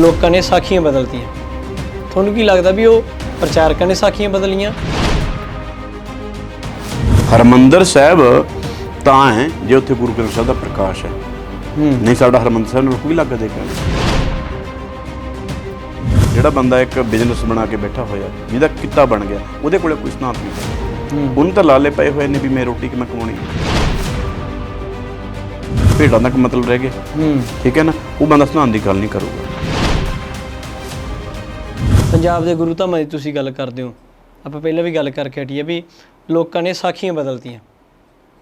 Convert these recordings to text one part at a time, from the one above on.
ਲੋਕਾਂ ਨੇ ਸਾਖੀਆਂ ਬਦਲਤੀਆਂ। ਤੁਹਾਨੂੰ ਕੀ ਲੱਗਦਾ ਵੀ ਉਹ ਪ੍ਰਚਾਰਕਾਂ ਨੇ ਸਾਖੀਆਂ ਬਦਲੀਆਂ? ਹਰਮੰਦਰ ਸਾਹਿਬ ਤਾਂ ਹੈ ਜੇ ਉੱਥੇ ਗੁਰੂ ਗ੍ਰੰਥ ਸਾਹਿਬ ਦਾ ਪ੍ਰਕਾਸ਼ ਹੈ। ਨਹੀਂ ਸਾਡਾ ਹਰਮੰਦਰ ਸਾਹਿਬ ਨੂੰ ਕੋਈ ਲੱਗ ਦੇਗਾ ਜਿਹੜਾ ਬੰਦਾ ਇੱਕ ਬਿਜ਼ਨਸ ਬਣਾ ਕੇ ਬੈਠਾ ਹੋਇਆ ਜਿਹਦਾ ਕਿੱਤਾ ਬਣ ਗਿਆ ਉਹਦੇ ਕੋਲੇ ਕੋਈ ਸਨਾਤ ਨਹੀਂ ਉਹਨੂੰ ਤਾਂ ਲਾਲੇ ਪਏ ਹੋਏ ਨੇ ਵੀ ਮੈਂ ਰੋਟੀ ਕਿਵੇਂ ਕਮਾਉਣੀ ਭੇਡਾਂ ਦਾ ਮਤਲਬ ਰਹਿ ਗਿਆ? ਹੂੰ। ਠੀਕ ਹੈ ਨਾ? ਉਹ ਬੰਦਾ ਸਨਾਨ ਦੀ ਗੱਲ ਨਹੀਂ ਕਰੂਗਾ। ਪੰਜਾਬ ਦੇ ਗੁਰੂ ਧਾਮਾਂ ਦੀ ਤੁਸੀਂ ਗੱਲ ਕਰਦੇ ਹੋ, ਆਪਾਂ ਪਹਿਲਾਂ ਵੀ ਗੱਲ ਕਰਕੇ ਹਟੀਏ ਵੀ ਲੋਕਾਂ ਨੇ ਸਾਖੀਆਂ ਬਦਲਤੀਆਂ।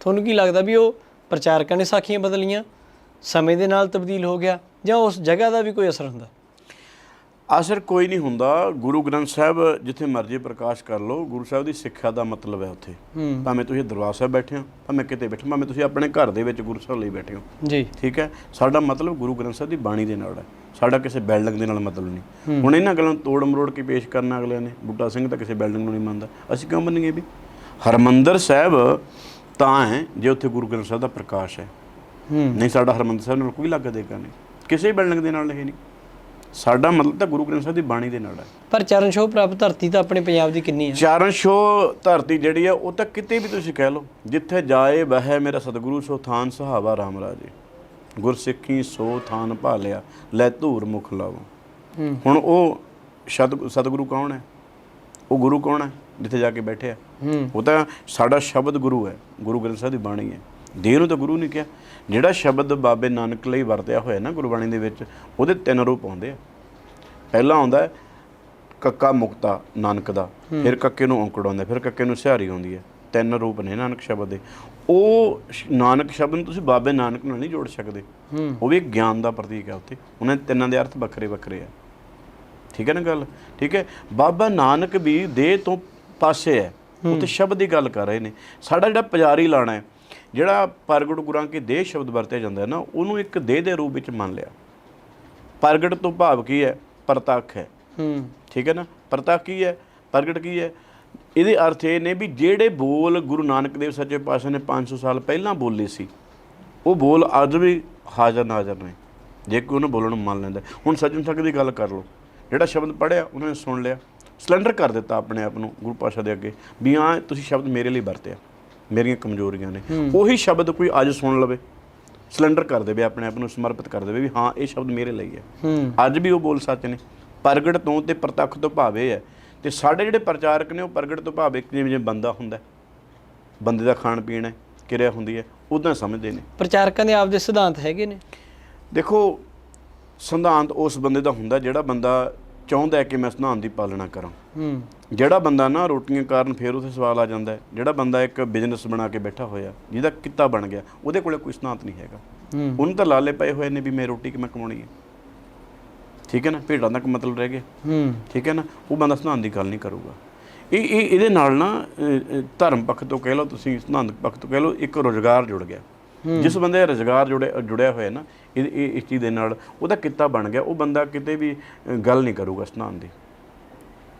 ਤੁਹਾਨੂੰ ਕੀ ਲੱਗਦਾ ਵੀ ਉਹ ਪ੍ਰਚਾਰਕਾਂ ਨੇ ਸਾਖੀਆਂ ਬਦਲੀਆਂ? ਸਮੇਂ ਦੇ ਨਾਲ ਤਬਦੀਲ ਹੋ ਗਿਆ ਜਾਂ ਉਸ ਜਗ੍ਹਾ ਦਾ ਵੀ ਕੋਈ ਅਸਰ ਹੁੰਦਾ? ਅਸਰ ਕੋਈ ਨਹੀਂ ਹੁੰਦਾ। ਗੁਰੂ ਗ੍ਰੰਥ ਸਾਹਿਬ ਜਿੱਥੇ ਮਰਜ਼ੀ ਪ੍ਰਕਾਸ਼ ਕਰ ਲਓ ਗੁਰੂ ਸਾਹਿਬ ਦੀ ਸਿੱਖਿਆ ਦਾ ਮਤਲਬ ਹੈ ਉੱਥੇ। ਭਾਵੇਂ ਤੁਸੀਂ ਦਰਬਾਰ ਸਾਹਿਬ ਬੈਠੇ ਹੋ ਭਾਵੇਂ ਕਿਤੇ ਬੈਠੇ ਭਾਵੇਂ ਤੁਸੀਂ ਆਪਣੇ ਘਰ ਦੇ ਵਿੱਚ ਗੁਰੂ ਸਾਹਿਬ ਲਈ ਬੈਠੇ ਹੋ। ਜੀ। ਠੀਕ ਹੈ? ਸਾਡਾ ਮਤਲਬ ਗੁਰੂ ਗ੍ਰੰਥ ਸਾਹਿਬ ਦੀ ਬਾਣੀ ਦੇ ਨਾਲ ਹੈ। ਸਾਡਾ ਕਿਸੇ ਬਿਲਡਿੰਗ ਦੇ ਨਾਲ ਮਤਲਬ ਨਹੀਂ। ਹੁਣ ਇਹਨਾਂ ਗੱਲਾਂ ਤੋੜ ਮਰੋੜ ਕੇ ਪੇਸ਼ ਕਰਨਾ ਅਗਲਿਆਂ ਨੇ। ਬੁੱਢਾ ਸਿੰਘ ਤਾਂ ਕਿਸੇ ਬਿਲਡਿੰਗ ਨੂੰ ਨਹੀਂ ਮੰਨਦਾ। ਅਸੀਂ ਕਿਉਂ ਮੰਨੀਏ ਵੀ? ਹਰਮੰਦਰ ਸਾਹਿਬ ਤਾਂ ਹੈ ਜੇ ਉੱਥੇ ਗੁਰੂ ਗ੍ਰੰਥ ਸਾਹਿਬ ਦਾ ਪ੍ਰਕਾਸ਼ ਹੈ। ਨਹੀਂ ਸਾਡਾ ਹਰਮੰਦਰ ਸਾਹਿਬ ਨਾਲ ਕੋਈ ਲੱਗ ਦੇਗਾ ਨਹੀਂ। ਕਿਸੇ ਬਿਲਡਿੰਗ ਦੇ ਨਾਲ ਨਹੀਂ। ਸਾਡਾ ਮਤਲਬ ਤਾਂ ਗੁਰੂ ਗ੍ਰੰਥ ਸਾਹਿਬ ਦੀ ਬਾਣੀ ਦੇ ਨਾਲ ਹੈ। ਪਰ ਚਰਨ ਛੋਹ ਪ੍ਰਾਪਤ ਧਰਤੀ ਤਾਂ ਆਪਣੇ ਪੰਜਾਬ ਦੀ ਕਿੰਨੀ ਹੈ? ਚਾਰਨ ਛੋ ਧਰਤੀ ਜਿਹੜੀ ਆ ਉਹ ਤਾਂ ਕਿਤੇ ਵੀ ਤੁਸੀਂ ਕਹਿ ਲਓ ਜਿੱਥੇ ਜਾਏ ਬਹਿ ਮੇਰਾ ਸਤਿਗੁਰੂ ਸੋ ਥਾਨ ਸੁਹਾਵਾ ਰਾਮ ਰਾਜੇ। ਗੁਰਸਿੱਖੀ ਸੋ ਥਾਨ ਭਾਲਿਆ ਲੈ ਧੂਰ ਮੁਖ ਲਾਵੋ। ਹੂੰ। ਹੁਣ ਉਹ ਸ਼ਤ ਸਤਿਗੁਰੂ ਕੌਣ ਹੈ? ਉਹ ਗੁਰੂ ਕੌਣ ਹੈ ਜਿੱਥੇ ਜਾ ਕੇ ਬੈਠਿਆ ਹੂੰ। ਉਹ ਤਾਂ ਸਾਡਾ ਸ਼ਬਦ ਗੁਰੂ ਹੈ ਗੁਰੂ ਗ੍ਰੰਥ ਸਾਹਿਬ ਦੀ ਬਾਣੀ ਹੈ। ਦੇਹ ਨੂੰ ਤਾਂ ਗੁਰੂ ਨਹੀਂ ਕਿਹਾ। ਜਿਹੜਾ ਸ਼ਬਦ ਬਾਬੇ ਨਾਨਕ ਲਈ ਵਰਤਿਆ ਹੋਇਆ ਨਾ ਗੁਰਬਾਣੀ ਦੇ ਵਿੱਚ ਉਹਦੇ ਤਿੰਨ ਰੂਪ ਆਉਂਦੇ ਆ। ਪਹਿਲਾ ਆਉਂਦਾ ਕੱਕਾ ਮੁਕਤਾ ਨਾਨਕ ਦਾ ਫਿਰ ਕੱਕੇ ਨੂੰ ਔਂਕੜ ਆਉਂਦਾ ਫਿਰ ਕੱਕੇ ਨੂੰ ਸਿਹਾਰੀ ਆਉਂਦੀ ਹੈ। ਤਿੰਨ ਰੂਪ ਨੇ ਨਾਨਕ ਸ਼ਬਦ ਦੇ। ਉਹ ਨਾਨਕ ਸ਼ਬਦ ਨੂੰ ਤੁਸੀਂ ਬਾਬੇ ਨਾਨਕ ਨਾਲ ਨਹੀਂ ਜੋੜ ਸਕਦੇ। ਉਹ ਵੀ ਇੱਕ ਗਿਆਨ ਦਾ ਪ੍ਰਤੀਕ ਹੈ ਉੱਥੇ। ਉਹਨਾਂ ਦੇ ਤਿੰਨਾਂ ਦੇ ਅਰਥ ਵੱਖਰੇ ਵੱਖਰੇ ਆ। ਠੀਕ ਹੈ ਨਾ ਗੱਲ? ਠੀਕ ਹੈ? ਬਾਬਾ ਨਾਨਕ ਵੀ ਦੇਹ ਤੋਂ ਪਾਸੇ ਹੈ। ਉੱਥੇ ਸ਼ਬਦ ਦੀ ਗੱਲ ਕਰ ਰਹੇ ਨੇ। ਸਾਡਾ ਜਿਹੜਾ ਪੁਜਾਰੀ ਲਾਣਾ ਹੈ ਜਿਹੜਾ ਪ੍ਰਗਟ ਗੁਰਾਂ ਕੇ ਦੇਹ ਸ਼ਬਦ ਵਰਤਿਆ ਜਾਂਦਾ ਹੈ ਨਾ ਉਹਨੂੰ ਇੱਕ ਦੇਹ ਦੇ ਰੂਪ ਵਿੱਚ ਮੰਨ ਲਿਆ। ਪ੍ਰਗਟ ਤੋਂ ਭਾਵ ਕੀ ਹੈ? ਪ੍ਰਤੱਖ ਹੈ। ਹੂੰ। ਠੀਕ ਹੈ ਨਾ? ਪ੍ਰਤੱਖ ਕੀ ਹੈ? ਪ੍ਰਗਟ ਕੀ ਹੈ? ਇਹਦੇ ਅਰਥ ਇਹ ਨੇ ਵੀ ਜਿਹੜੇ ਬੋਲ ਗੁਰੂ ਨਾਨਕ ਦੇਵ ਸੱਚੇ ਪਾਤਸ਼ਾਹ ਨੇ 500 ਸਾਲ ਪਹਿਲਾਂ ਬੋਲੇ ਸੀ ਉਹ ਬੋਲ ਅੱਜ ਵੀ ਹਾਜ਼ਰ ਨਾਜ਼ਰ ਨੇ। ਜੇ ਕੋਈ ਉਹਨੂੰ ਬੋਲਣ ਨੂੰ ਮੰਨ ਲੈਂਦਾ ਹੁਣ ਸੱਜਣ ਸੰਗ ਦੀ ਗੱਲ ਕਰ ਲਓ। ਜਿਹੜਾ ਸ਼ਬਦ ਪੜਿਆ ਉਹਨਾਂ ਨੇ ਸੁਣ ਲਿਆ। ਸਿਲੰਡਰ ਕਰ ਦਿੱਤਾ ਆਪਣੇ ਆਪ ਨੂੰ ਗੁਰੂ ਪਾਤਸ਼ਾਹ ਦੇ ਅੱਗੇ ਵੀ ਹਾਂ ਤੁਸੀਂ ਸ਼ਬਦ ਮੇਰੇ ਲਈ ਵਰਤਿਆ। ਮੇਰੀਆਂ ਕਮਜ਼ੋਰੀਆਂ ਨੇ। ਉਹੀ ਸ਼ਬਦ ਕੋਈ ਅੱਜ ਸੁਣ ਲਵੇ ਸਿਲੰਡਰ ਕਰ ਦੇਵੇ ਆਪਣੇ ਆਪ ਨੂੰ ਸਮਰਪਿਤ ਕਰ ਦੇਵੇ ਵੀ ਹਾਂ ਇਹ ਸ਼ਬਦ ਮੇਰੇ ਲਈ ਹੈ। ਅੱਜ ਵੀ ਉਹ ਬੋਲ ਸੱਚ ਨੇ। ਪ੍ਰਗਟ ਤੋਂ ਤੇ ਪ੍ਰਤੱਖ ਤੋਂ ਭਾਵੇ ਹੈ ਤੇ ਸਾਡੇ ਜਿਹੜੇ ਪ੍ਰਚਾਰਕ ਨੇ ਉਹ ਪ੍ਰਗਟ ਤੋਂ ਭਾਵੇ ਜਿਵੇਂ ਜਿਵੇਂ ਬੰਦਾ ਹੁੰਦਾ ਬੰਦੇ ਦਾ ਖਾਣ ਪੀਣ ਹੈ ਕਿਰਿਆ ਹੁੰਦੀ ਹੈ ਉਦਾਂ ਸਮਝਦੇ ਨੇ। ਪ੍ਰਚਾਰਕਾਂ ਦੇ ਆਪਦੇ ਸਿਧਾਂਤ ਹੈਗੇ ਨੇ? ਦੇਖੋ ਸਿਧਾਂਤ ਉਸ ਬੰਦੇ ਦਾ ਹੁੰਦਾ ਜਿਹੜਾ ਬੰਦਾ ਚਾਹੁੰਦਾ ਕਿ ਮੈਂ ਸਿਧਾਂਤ ਦੀ ਪਾਲਣਾ ਕਰਾਂ। ਹੂੰ। ਜਿਹੜਾ ਬੰਦਾ ਨਾ ਰੋਟੀਆਂ ਕਾਰਨ ਫੇਰ ਉਥੇ ਸਵਾਲ ਆ ਜਾਂਦਾ ਹੈ। ਜਿਹੜਾ ਬੰਦਾ ਇੱਕ ਬਿਜ਼ਨਸ ਬਣਾ ਕੇ ਬੈਠਾ ਹੋਇਆ ਜਿਹਦਾ ਕਿੱਤਾ ਬਣ ਗਿਆ ਉਹਦੇ ਕੋਲੇ ਕੋਈ ਸਿਧਾਂਤ ਨਹੀਂ ਹੈਗਾ। ਹੂੰ। ਉਹਨੂੰ ਤਾਂ ਲਾਲੇ ਪਏ ਹੋਏ ਨੇ ਵੀ ਮੈਂ ਰੋਟੀ ਕਿਵੇਂ ਕਮਾਉਣੀ ਹੈ। ਠੀਕ ਹੈ ਨਾ? ਭੇਡਾਂ ਦਾ ਕੀ ਮਤਲਬ ਰਹਿ ਗਿਆ ਹੂੰ। ਠੀਕ ਹੈ ਨਾ? ਉਹ ਬੰਦਾ ਸਿਧਾਂਤ ਦੀ ਗੱਲ ਨਹੀਂ ਕਰੂਗਾ। ਇਹ ਇਹ ਇਹਦੇ ਨਾਲ ਨਾ ਧਰਮ ਪੱਖ ਤੋਂ ਕਹਿ ਲਓ ਤੁਸੀਂ ਸਿਧਾਂਤ ਪੱਖ ਤੋਂ ਕਹਿ ਲਓ ਇੱਕ ਰੋਜ਼ਗਾਰ ਜੁੜ ਗਿਆ। ਜਿਸ ਬੰਦੇ ਰੋਜ਼ਗਾਰ ਜੁੜਿਆ ਜੁੜਿਆ ਹੋਇਆ ਨਾ ਇਹ ਇਸ ਚੀਜ਼ ਦੇ ਨਾਲ ਉਹਦਾ ਕਿੱਤਾ ਬਣ ਗਿਆ ਉਹ ਬੰਦਾ ਕਿਤੇ ਵੀ ਗੱਲ ਨਹੀਂ ਕਰੂਗਾ ਸਿਧਾਂਤ ਦੀ।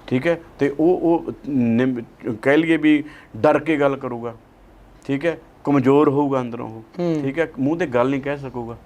ਠੀਕ ਹੈ? ਤੇ ਉਹ ਉਹ ਕਹਿ ਲਈਏ ਵੀ ਡਰ ਕੇ ਗੱਲ ਕਰੂਗਾ। ਠੀਕ ਹੈ? ਕਮਜ਼ੋਰ ਹੋਊਗਾ ਅੰਦਰੋਂ ਉਹ। ਠੀਕ ਹੈ? ਮੂੰਹ ਤੇ ਗੱਲ ਨਹੀਂ ਕਹਿ ਸਕੂਗਾ।